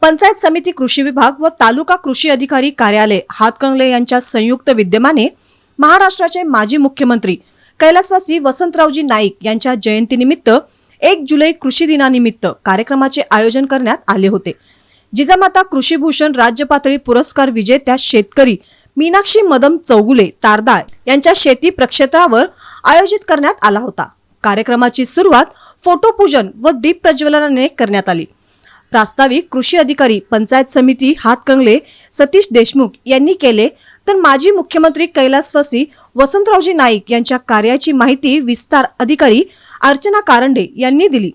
पंचायत समिती कृषी विभाग व तालुका कृषी अधिकारी कार्यालय हातकंगले यांच्या संयुक्त विद्यमाने महाराष्ट्राचे माजी मुख्यमंत्री कैलासवासी वसंतरावजी नाईक यांच्या जयंतीनिमित्त एक जुलै कृषी दिनानिमित्त कार्यक्रमाचे आयोजन करण्यात आले होते. जिजामाता कृषीभूषण राज्य पातळी पुरस्कार विजेत्या शेतकरी मीनाक्षी मदम चौगुले तारदाळ यांच्या शेती प्रक्षेत्रावर आयोजित करण्यात आला होता. कार्यक्रमाची सुरुवात फोटोपूजन व दीप प्रज्वलनाने करण्यात आली. प्रास्ताविक कृषी अधिकारी पंचायत समिती हातकंगले सतीश देशमुख यांनी केले. तर माजी मुख्यमंत्री कैलासवासी वसंतरावजी नाईक यांच्या कार्याची माहिती विस्तार अधिकारी अर्चना कारंडे यांनी दिली.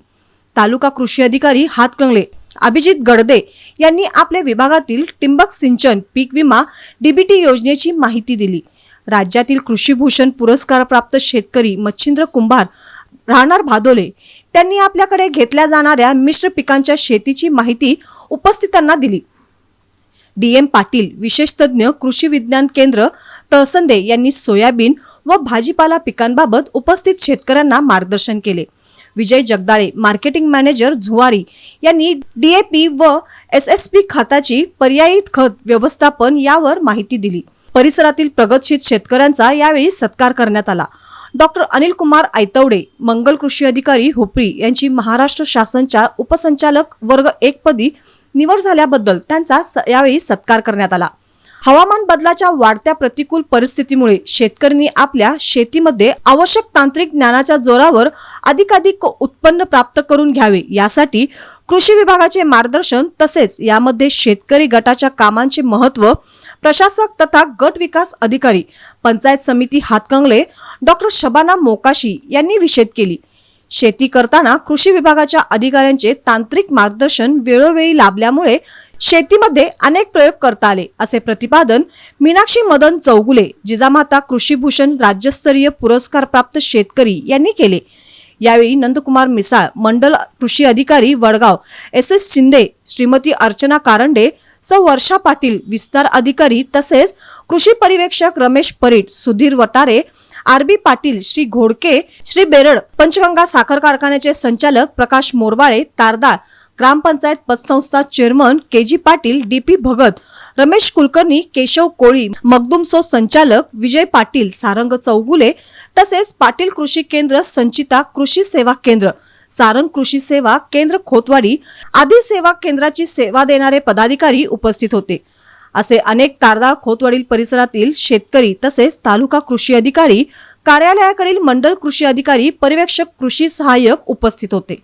तालुका कृषी अधिकारी हातकंगले अभिजित गडदे यांनी आपल्या विभागातील टिंबक सिंचन पीक विमा डीबीटी योजनेची माहिती दिली. राज्यातील कृषीभूषण पुरस्कार प्राप्त शेतकरी मच्छिंद्र कुंभार राहणार भादोले. त्यांनी आपल्याकडे घेतल्या जाणाऱ्या मिश्र पिकांच्या शेतीची माहिती उपस्थितांना दिली. डी एम पाटील विशेष तज्ज्ञ कृषी विज्ञान केंद्र तहसंदे यांनी सोयाबीन व भाजीपाला पिकांबाबत उपस्थित शेतकऱ्यांना मार्गदर्शन केले. विजय जगदाळे मार्केटिंग मॅनेजर झुवारी यांनी डीएपी व एस एस पी खताची पर्यायी खत व्यवस्थापन यावर माहिती दिली. परिसरातील प्रगतशील शेतकऱ्यांचा यावेळी सत्कार करण्यात आला. डॉक्टर अनिल कुमार आयतवडे मंगल कृषी अधिकारी हुपरी यांची महाराष्ट्र शासनच्या उपसंचालक वर्ग एक पदी निवड झाल्याबद्दल त्यांचा स- यावेळी सत्कार करण्यात आला. हवामान बदलाच्या वाढत्या प्रतिकूल परिस्थितीमुळे शेतकऱ्यांनी आपल्या शेतीमध्ये आवश्यक तांत्रिक ज्ञानाच्या जोरावर अधिकाधिक उत्पन्न प्राप्त करून घ्यावे. यासाठी कृषी विभागाचे मार्गदर्शन तसेच यामध्ये शेतकरी गटाच्या कामांचे महत्त्व प्रशासक तथा गट विकास अधिकारी पंचायत समिती हातकंगले डॉक्टर शबाना मोकाशी यांनी विषेद केली. शेती करताना कृषी विभागाच्या अधिकाऱ्यांचे तांत्रिक मार्गदर्शन वेळोवेळी लाभल्यामुळे शेतीमध्ये अनेक प्रयोग करता आले असे प्रतिपादन मीनाक्षी मदन चौगुले जिजामाता कृषीभूषण राज्यस्तरीय पुरस्कार प्राप्त शेतकरी यांनी केले. यावेळी नंदकुमार मिसाळ मंडल कृषी अधिकारी वडगाव एस एस शिंदे श्रीमती अर्चना कारंडे सौ वर्षा पाटील विस्तार अधिकारी तसेच कृषी परिवेक्षक रमेश परीट सुधीर वटारे आर बी पाटील श्री घोडके श्री बेरड पंचगंगा साखर कारखान्याचे संचालक प्रकाश मोरबाळे तारदाळ ग्रामपंचायत पतसंस्था chairman K G Patil D P Bhagat Ramesh Kulkarni Keshav Koli मगदुमसो संचालक विजय पाटील सारंग चौगुले तसेच पाटील कृषी केंद्र संचिता कृषी सेवा केंद्र सारंग कृषी सेवा केंद्र खोतवाडी आदी सेवा केंद्राची सेवा देणारे पदाधिकारी उपस्थित होते. असे अनेक तारदाळ खोतवाडील परिसरातील शेतकरी तसेच तालुका कृषी अधिकारी कार्यालयाकडील मंडल कृषी अधिकारी पर्यवेक्षक कृषी सहाय्यक उपस्थित होते.